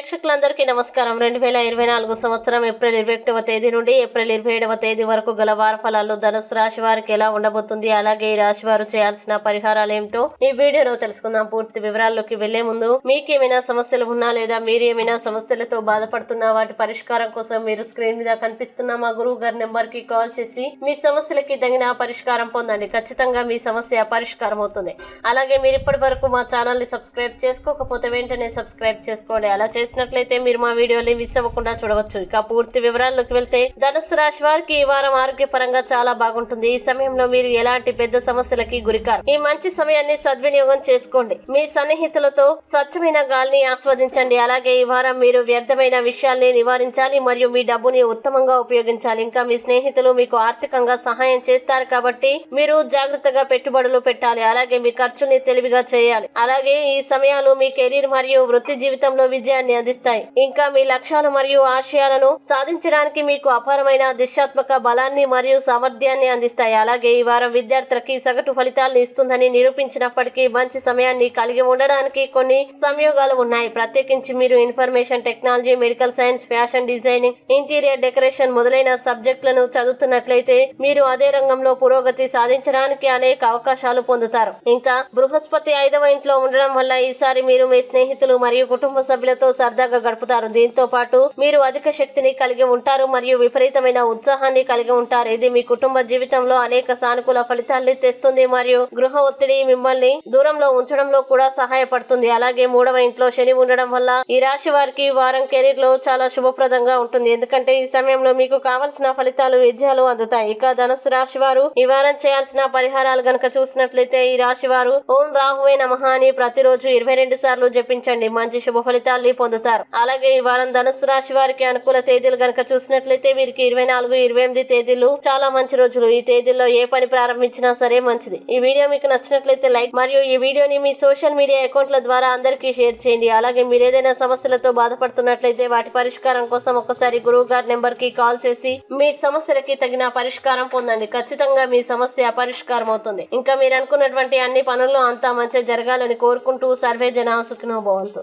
ప్రేక్షకులందరికీ నమస్కారం. రెండు వేల ఇరవై నాలుగు సంవత్సరం ఏప్రిల్ ఇరవై ఒకటవ తేదీ నుండి ఏప్రిల్ ఇరవై ఏడవ తేదీ వరకు గల వార ఫలాలు ధనుసు రాశి వారికి ఎలా ఉండబోతుంది అలాగే ఈ రాశి వారు చేయాల్సిన పరిహారాలు ఏమిటో ఈ వీడియోలో తెలుసుకుందాం. పూర్తి వివరాల్లోకి వెళ్ళే ముందు మీకేమైనా సమస్యలు ఉన్నా లేదా మీరు ఏమైనా సమస్యలతో బాధపడుతున్నా వాటి పరిష్కారం కోసం మీరు స్క్రీన్ మీద కనిపిస్తున్న మా గురువు గారి నెంబర్కి కాల్ చేసి మీ సమస్యలకి తగిన పరిష్కారం పొందండి. ఖచ్చితంగా మీ సమస్య పరిష్కారం అవుతుంది. అలాగే మీరు ఇప్పటి వరకు మా ఛానల్ని సబ్స్క్రైబ్ చేసుకోకపోతే వెంటనే సబ్స్క్రైబ్ చేసుకోండి. అలా చేసి చేసినట్లయితే మీరు మా వీడియోని మిస్ అవ్వకుండా చూడవచ్చు. ఇక పూర్తి వివరాల్లోకి వెళ్తే ధనుసు రాశి వారికి ఈ వారం ఆరోగ్యపరంగా చాలా బాగుంటుంది. ఈ సమయంలో మీరు ఎలాంటి పెద్ద సమస్యలకి గురికారు? ఈ మంచి సమయాన్ని సద్వినియోగం చేసుకోండి. మీ సన్నిహితులతో స్వచ్ఛమైన గాలిని ఆస్వాదించండి. అలాగే ఈ వారం మీరు వ్యర్థమైన విషయాల్ని నివారించాలి మరియు మీ డబ్బుని ఉత్తమంగా ఉపయోగించాలి. ఇంకా మీ స్నేహితులు మీకు ఆర్థికంగా సహాయం చేస్తారు కాబట్టి మీరు జాగ్రత్తగా పెట్టుబడులు పెట్టాలి. అలాగే మీ ఖర్చుని తెలివిగా చేయాలి. అలాగే ఈ సమయాలు మీ కెరీర్ మరియు వృత్తి జీవితంలో విజయాన్ని అందిస్తాయి. ఇంకా మీ లక్ష్యాలు మరియు ఆశయాలను సాధించడానికి మీకు అపారమైన దిశాత్మక బలాన్ని మరియు సామర్థ్యాన్ని అందిస్తాయి. అలాగే ఈ వారం విద్యార్థులకి సగటు ఫలితాలను ఇస్తుందని నిరూపించినప్పటికీ మంచి సమయాన్ని కలిగి ఉండడానికి కొన్ని సంయోగాలు ఉన్నాయి. ప్రత్యేకించి మీరు information technology medical science fashion designing interior decoration మొదలైన సబ్జెక్టులను చదువుతున్నట్లయితే మీరు అదే రంగంలో పురోగతి సాధించడానికి అనేక అవకాశాలు పొందుతారు. ఇంకా బృహస్పతి ఐదవ ఇంట్లో ఉండడం వల్ల ఈసారి మీరు మీ స్నేహితులు మరియు కుటుంబ సభ్యులతో సరదాగా గడుపుతారు. దీంతో పాటు మీరు అధిక శక్తిని కలిగి ఉంటారు మరియు విపరీతమైన ఉత్సాహాన్ని కలిగి ఉంటారు. ఇది మీ కుటుంబ జీవితంలో అనేక సానుకూల ఫలితాల్ని తెస్తుంది మరియు గృహ ఒత్తిడి మిమ్మల్ని దూరంలో ఉంచడంలో కూడా సహాయపడుతుంది. అలాగే మూడవ ఇంట్లో శని ఉండడం వల్ల ఈ రాశి వారికి వారం కెరీర్లో చాలా శుభప్రదంగా ఉంటుంది. ఎందుకంటే ఈ సమయంలో మీకు కావలసిన ఫలితాలు విజయాలు అందుతాయి. ఇక ధనుసు రాశి వారు ఈ వారం చేయాల్సిన పరిహారాలు గనక చూసినట్లయితే ఈ రాశి వారు ఓం రాహువే నమహ అని ప్రతిరోజు ఇరవై రెండు సార్లు జపించండి. మంచి శుభ ఫలితాల్ని పొందుతారు. అలాగే ఈ వారం ధనుసు రాశి వారికి అనుకూల తేదీలు గనక చూసినట్లయితే వీరికి ఇరవై నాలుగు ఇరవై ఎనిమిది తేదీలు చాలా మంచి రోజులు. ఈ తేదీల్లో ఏ పని ప్రారంభించినా సరే మంచిది. ఈ వీడియో మీకు నచ్చినట్లయితే లైక్ మరియు ఈ వీడియోని మీ సోషల్ మీడియా అకౌంట్ల ద్వారా అందరికీ షేర్ చేయండి. అలాగే మీరు ఏదైనా సమస్యలతో బాధపడుతున్నట్లయితే వాటి పరిష్కారం కోసం ఒకసారి గురువు గారి నెంబర్కి కాల్ చేసి మీ సమస్యలకి తగిన పరిష్కారం పొందండి. ఖచ్చితంగా మీ సమస్య పరిష్కారం అవుతుంది ఇంకా మీరు అనుకున్నటువంటి అన్ని పనుల్లో అంతా మంచి జరగాలని కోరుకుంటూ సర్వే జన సుఖినోభవంతో